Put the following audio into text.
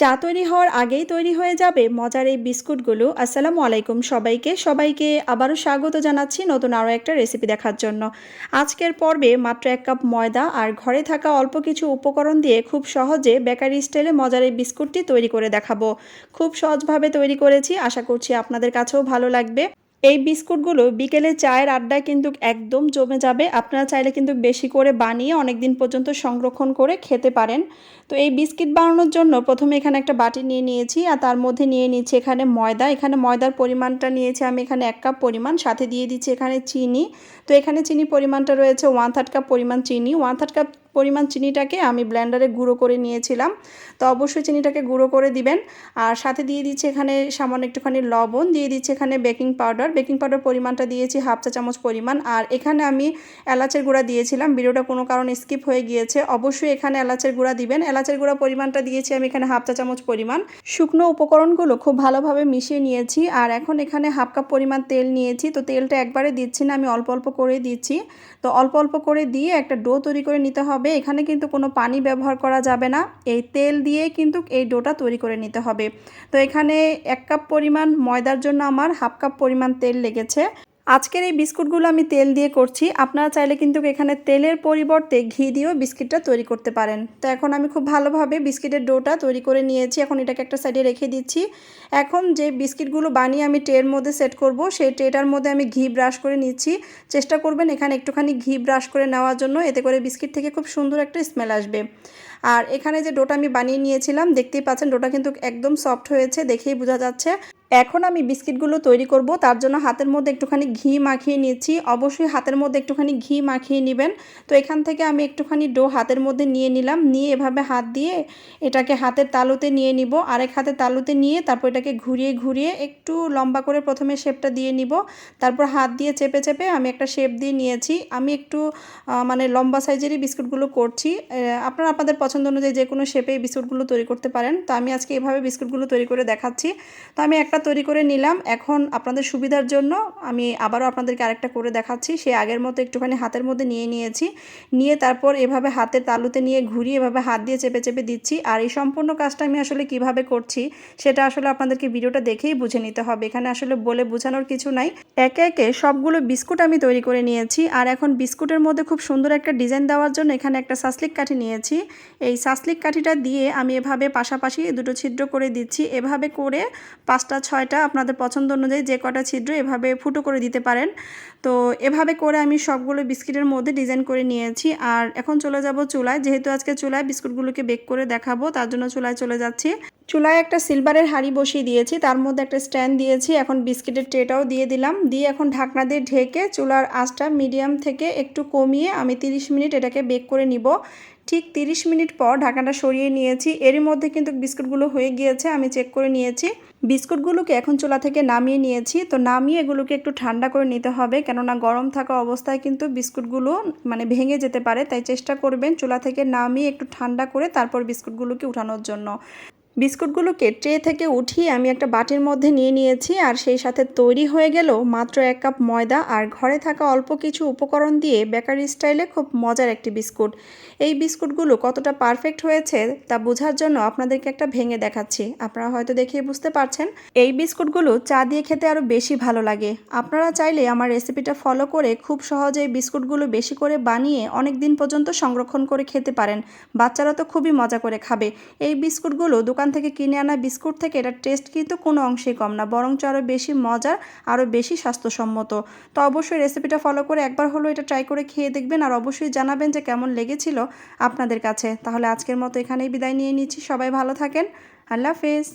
চা তৈরি হওয়ার আগেই তৈরি হয়ে যাবে মজার এই বিস্কুটগুলো। আসসালামু আলাইকুম সবাইকে। সবাইকে আবারও স্বাগত জানাচ্ছি নতুন আরও একটা রেসিপি দেখার জন্য। আজকের পর্বে মাত্র এক কাপ ময়দা আর ঘরে থাকা অল্প কিছু উপকরণ দিয়ে খুব সহজে বেকারি স্টাইলে মজার এই বিস্কুটটি তৈরি করে দেখাবো। খুব সহজভাবে তৈরি করেছি। আশা করছি আপনাদের কাছেও ভালো লাগবে। এই বিস্কুটগুলো বিকেলে চায়ের আড্ডায় কিন্তু একদম জমে যাবে। আপনারা চাইলে কিন্তু বেশি করে বানিয়ে অনেক দিন পর্যন্ত সংরক্ষণ করে খেতে পারেন। তো এই বিস্কিট বানানোর জন্য প্রথমে এখানে একটা বাটি নিয়ে নিয়েছি আর তার মধ্যে নিয়ে নিচ্ছি এখানে ময়দা। এখানে ময়দার পরিমাণটা নিয়েছি আমি এখানে এক কাপ পরিমাণ। সাথে দিয়ে দিচ্ছি এখানে চিনি। তো এখানে চিনি পরিমাণটা রয়েছে ওয়ান থার্ড কাপ পরিমাণ চিনি। ওয়ান থার্ড কাপ পরিমাণ চিনিটাকে আমি ব্লেন্ডারে গুঁড়ো করে নিয়েছিলাম। তো অবশ্যই চিনিটাকে গুঁড়ো করে দিবেন। আর সাথে দিয়ে দিচ্ছি এখানে সামান্য একটুখানি লবণ, দিয়ে দিচ্ছি এখানে বেকিং পাউডার বেকিং পাউডার পরিমাণটা দিয়েছি, হাফ চা চামচ পরিমাণ। আর এখানে আমি এলাচের গুঁড়া দিয়েছিলাম। ভিডিওটা কোনো কারণে স্কিপ হয়ে গিয়েছে। অবশ্যই এখানে এলাচের গুঁড়া দিবেন। এলাচের গুঁড়া পরিমাণটা দিয়েছি আমি এখানে হাফ চা চামচ পরিমাণ। শুকনো উপকরণগুলো খুব ভালোভাবে মিশিয়ে নিয়েছি। আর এখন এখানে হাফ কাপ পরিমাণ তেল নিয়েছি। তো তেলটা একবারে দিচ্ছি না, আমি অল্প অল্প করে দিচ্ছি। তো অল্প অল্প করে দিয়ে একটা ডো তৈরি করে নিতে হবে, এখানে কিন্তু কোনো পানি ব্যবহার করা যাবে না। এই তেল দিয়ে কিন্তু এই ডোটা তৈরি করে নিতে হবে। তো এখানে এক কাপ পরিমাণ ময়দার জন্য আমার হাফ কাপ পরিমাণ তেল লেগেছে। আজকের এই বিস্কুটগুলো আমি তেল দিয়ে করছি। আপনারা চাইলে কিন্তু এখানে তেলের পরিবর্তে ঘি দিয়েও বিস্কিটটা তৈরি করতে পারেন। তো এখন আমি খুব ভালোভাবে বিস্কিটের ডোটা তৈরি করে নিয়েছি। এখন এটাকে একটা সাইডে রেখে দিচ্ছি। এখন যে বিস্কিটগুলো বানিয়ে আমি ট্রের মধ্যে সেট করব, সেই ট্রেটার মধ্যে আমি ঘি ব্রাশ করে নিচ্ছি। চেষ্টা করবেন এখানে একটুখানি ঘি ব্রাশ করে নেওয়ার জন্য। এতে করে বিস্কিট থেকে খুব সুন্দর একটা স্মেল আসবে। আর এখানে যে ডোটা আমি বানিয়ে নিয়েছিলাম, দেখতেই পাচ্ছেন ডোটা কিন্তু একদম সফট হয়েছে, দেখেই বোঝা যাচ্ছে। এখন আমি বিস্কিটগুলো তৈরি করব, তার জন্য হাতের মধ্যে একটুখানি ঘি মাখিয়ে নিয়েছি। অবশ্যই হাতের মধ্যে একটুখানি ঘি মাখিয়ে নেবেন। তো এখান থেকে আমি একটুখানি ডো হাতের মধ্যে নিয়ে নিলাম। নিয়ে এভাবে হাত দিয়ে এটাকে হাতের তালুতে নিয়ে নিব। আরেক হাতে তালুতে নিয়ে তারপর এটাকে ঘুরিয়ে ঘুরিয়ে একটু লম্বা করে প্রথমে শেপটা দিয়ে নিব। তারপর হাত দিয়ে চেপে চেপে আমি একটা শেপ দিয়ে নিয়েছি। আমি একটু মানে লম্বা সাইজেরই বিস্কুটগুলো করছি। আপনারা আপনাদের পছন্দ অনুযায়ী যে কোনো শেপে বিস্কুটগুলো তৈরি করতে পারেন। তো আমি আজকে এভাবে বিস্কুটগুলো তৈরি করে দেখাচ্ছি। তো আমি একটা তৈরি করে নিলাম। এখন আপনাদের সুবিধার জন্য আমি আবারও আপনাদেরকে আরেকটা করে দেখাচ্ছি। সে আগের মতো একটুখানি হাতের মধ্যে নিয়ে নিয়েছি। নিয়ে তারপর এভাবে হাতের তালুতে নিয়ে ঘুরিয়ে এভাবে হাত দিয়ে চেপে চেপে দিচ্ছি। আর এই সম্পূর্ণ কাজটা আমি আসলে কীভাবে করছি, সেটা আসলে আপনাদেরকে ভিডিওটা দেখেই বুঝে নিতে হবে। এখানে আসলে বলে বোঝানোর কিছু নাই। একে একে সবগুলো বিস্কুট আমি তৈরি করে নিয়েছি। আর এখন বিস্কুটের মধ্যে খুব সুন্দর একটা ডিজাইন দেওয়ার জন্য এখানে একটা সাসলিক কাঠি নিয়েছি। এই সাসলিক কাঠিটা দিয়ে আমি এভাবে পাশাপাশি দুটো ছিদ্র করে দিচ্ছি। এভাবে করে পাঁচটা ছয়টা আপনাদের পছন্দ অনুযায়ী যে কটা ছিদ্র এভাবে ফুটো করে দিতে পারেন। তো এভাবে করে আমি সবগুলো বিস্কিটের মধ্যে ডিজাইন করে নিয়েছি। আর এখন চলে যাব চুলায়। যেহেতু আজকে চুলায় বিস্কুটগুলোকে বেক করে দেখাবো, তার জন্য চুলায় চলে যাচ্ছি। চুলায় একটা সিলভারের হাঁড়ি বসিয়ে দিয়েছি। তার মধ্যে একটা স্ট্যান্ড দিয়েছি। এখন বিস্কিটের ট্রেটাও দিয়ে দিলাম। দিয়ে এখন ঢাকনা দিয়ে ঢেকে চুলার আঁচটা মিডিয়াম থেকে একটু কমিয়ে আমি 30 মিনিট এটাকে বেক করে নিব। ঠিক 30 মিনিট পর ঢাকাটা সরিয়ে নিয়েছি। এরই মধ্যে কিন্তু বিস্কুটগুলো হয়ে গিয়েছে, আমি চেক করে নিয়েছি। বিস্কুটগুলোকে এখন চোলা থেকে নামিয়ে নিয়েছি। তো নামিয়ে এগুলোকে একটু ঠান্ডা করে নিতে হবে, কেননা গরম থাকা অবস্থায় কিন্তু বিস্কুটগুলো মানে ভেঙে যেতে পারে। তাই চেষ্টা করবেন চোলা থেকে নামিয়ে একটু ঠান্ডা করে তারপর বিস্কুটগুলোকে উঠানোর জন্য। বিস্কুটগুলোকে ট্রে থেকে উঠিয়ে আমি একটা বাটির মধ্যে নিয়ে নিয়েছি আর সেই সাথে তৈরি হয়ে গেল মাত্র এক কাপ ময়দা আর ঘরে থাকা অল্প কিছু উপকরণ দিয়ে বেকারি স্টাইলে খুব মজার একটি বিস্কুট। এই বিস্কুটগুলো কতটা পারফেক্ট হয়েছে তা বোঝার জন্য আপনাদেরকে একটা ভেঙে দেখাচ্ছি। আপনারা হয়তো দেখিয়ে বুঝতে পারছেন, এই বিস্কুটগুলো চা দিয়ে খেতে আরও বেশি ভালো লাগে। আপনারা চাইলে আমার রেসিপিটা ফলো করে খুব সহজে বিস্কুটগুলো বেশি করে বানিয়ে অনেক দিন পর্যন্ত সংরক্ষণ করে খেতে পারেন। বাচ্চারা তো খুবই মজা করে খাবে। এই বিস্কুটগুলো দোকান থেকে কিনে আনা বিস্কুট থেকে এটার টেস্ট কিন্তু কোনো অংশেই কম না, বরঞ্চ আরও বেশি মজার, আরও বেশি স্বাস্থ্যসম্মত। তো অবশ্যই রেসিপিটা ফলো করে একবার হলো এটা ট্রাই করে খেয়ে দেখবেন আর অবশ্যই জানাবেন যে কেমন লেগেছিল আপনাদের কাছে। তাহলে আজকের মতো এখানেই বিদায় নিয়ে নিচ্ছি। সবাই ভালো থাকেন। আল্লাহ হাফেজ।